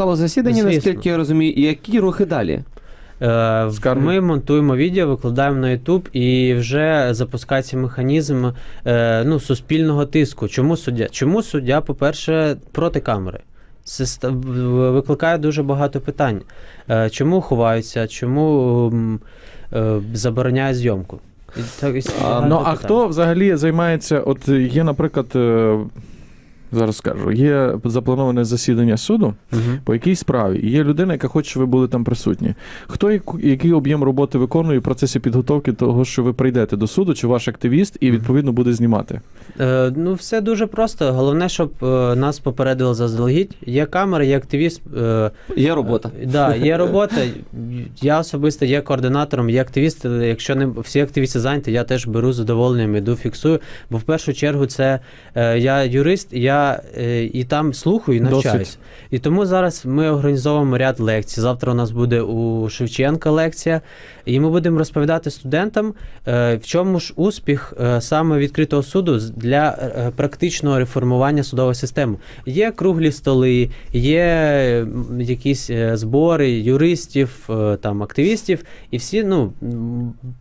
стало засідання, Звісно. наскільки я розумію, і які рухи далі? Е, Скарги. Ми монтуємо відео, викладаємо на YouTube і вже запускається механізм е, ну, суспільного тиску. Чому суддя? Чому суддя, по-перше, проти камери? Це в- викликає дуже багато питань. Е, Чому ховаються, чому м, е, забороняє зйомку? І так- і багато Ну а питань. хто взагалі займається? От є, наприклад, е, зараз скажу, є заплановане засідання суду Мгм. по якійсь справі. І є людина, яка хоче, щоб ви були там присутні. Хто який об'єм роботи виконує в процесі підготовки того, що ви прийдете до суду, чи ваш активіст, і відповідно буде знімати? Е, ну, все дуже просто. Головне, щоб е, нас попередили заздалегідь. Є камера, є активіст. Е, Є робота. Е, Да, є робота. Я особисто є координатором, є активіст. Якщо не всі активісти зайняті, я теж беру задоволенням, іду, фіксую. Бо в першу чергу це е, я юрист, я е, і там слухаю і навчаюсь. Досвід. І тому зараз ми організовуємо ряд лекцій. Завтра у нас буде у Шевченка лекція, і ми будемо розповідати студентам, е, в чому ж успіх е, саме відкритого суду для е, практичного реформування судової системи. Є круглі столи, є якісь е, збори юристів, е, там активістів, і всі ну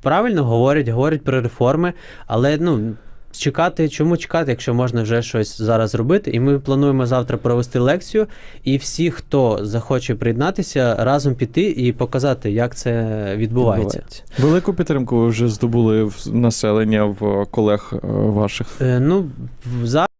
правильно говорять, говорять про реформи, але ну. Чекати, чому чекати, якщо можна вже щось зараз зробити? І ми плануємо завтра провести лекцію, і всі, хто захоче приєднатися, разом піти і показати, як це відбувається. Велику підтримку ви вже здобули в населення в колег е, ваших. Е, ну, зараз